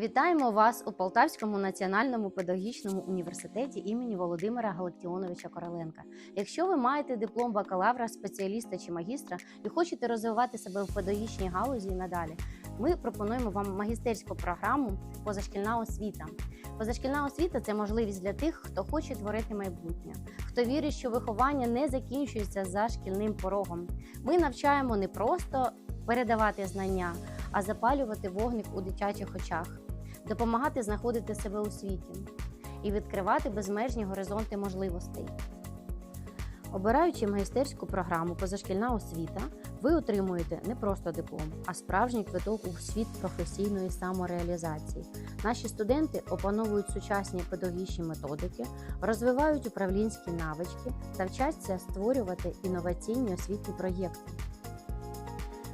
Вітаємо вас у Полтавському національному педагогічному університеті імені Володимира Галактіоновича Короленка. Якщо ви маєте диплом бакалавра, спеціаліста чи магістра і хочете розвивати себе в педагогічній галузі і надалі, ми пропонуємо вам магістерську програму Позашкільна освіта. Позашкільна освіта це можливість для тих, хто хоче творити майбутнє, хто вірить, що виховання не закінчується за шкільним порогом. Ми навчаємо не просто передавати знання, а запалювати вогник у дитячих очах, допомагати знаходити себе у світі і відкривати безмежні горизонти можливостей. Обираючи магістерську програму Позашкільна освіта, ви отримуєте не просто диплом, а справжній квиток у світ професійної самореалізації. Наші студенти опановують сучасні педагогічні методики, розвивають управлінські навички та вчаться створювати інноваційні освітні проєкти.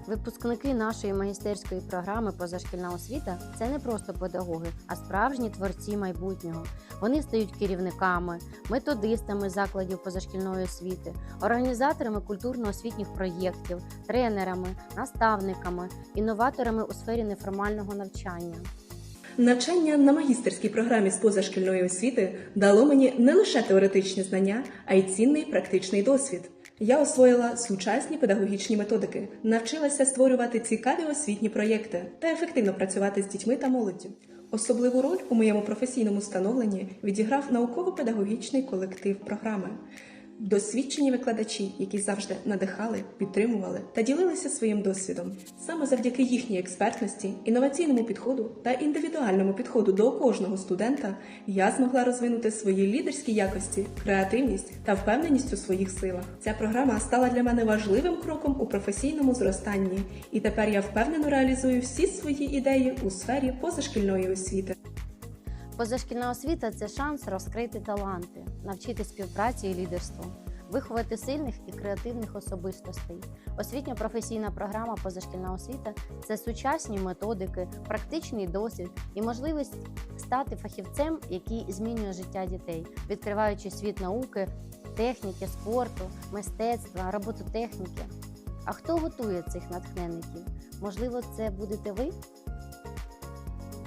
Випускники нашої магістерської програми Позашкільна освіта це не просто педагоги, а справжні творці майбутнього. Вони стають керівниками, методистами закладів позашкільної освіти, організаторами культурно-освітніх проєктів, тренерами, наставниками, інноваторами у сфері неформального навчання. Навчання на магістерській програмі з позашкільної освіти дало мені не лише теоретичні знання, а й цінний практичний досвід. Я освоїла сучасні педагогічні методики, навчилася створювати цікаві освітні проєкти та ефективно працювати з дітьми та молоддю. Особливу роль у моєму професійному становленні відіграв науково-педагогічний колектив програми. Досвідчені викладачі, які завжди надихали, підтримували та ділилися своїм досвідом. Саме завдяки їхній експертності, інноваційному підходу та індивідуальному підходу до кожного студента я змогла розвинути свої лідерські якості, креативність та впевненість у своїх силах. Ця програма стала для мене важливим кроком у професійному зростанні, і тепер я впевнено реалізую всі свої ідеї у сфері позашкільної освіти. Позашкільна освіта це шанс розкрити таланти, навчити співпраці і лідерству, виховати сильних і креативних особистостей. Освітня професійна програма Позашкільна освіта це сучасні методики, практичний досвід і можливість стати фахівцем, який змінює життя дітей, відкриваючи світ науки, техніки, спорту, мистецтва, робототехніки. А хто готує цих натхненників? Можливо, це будете ви?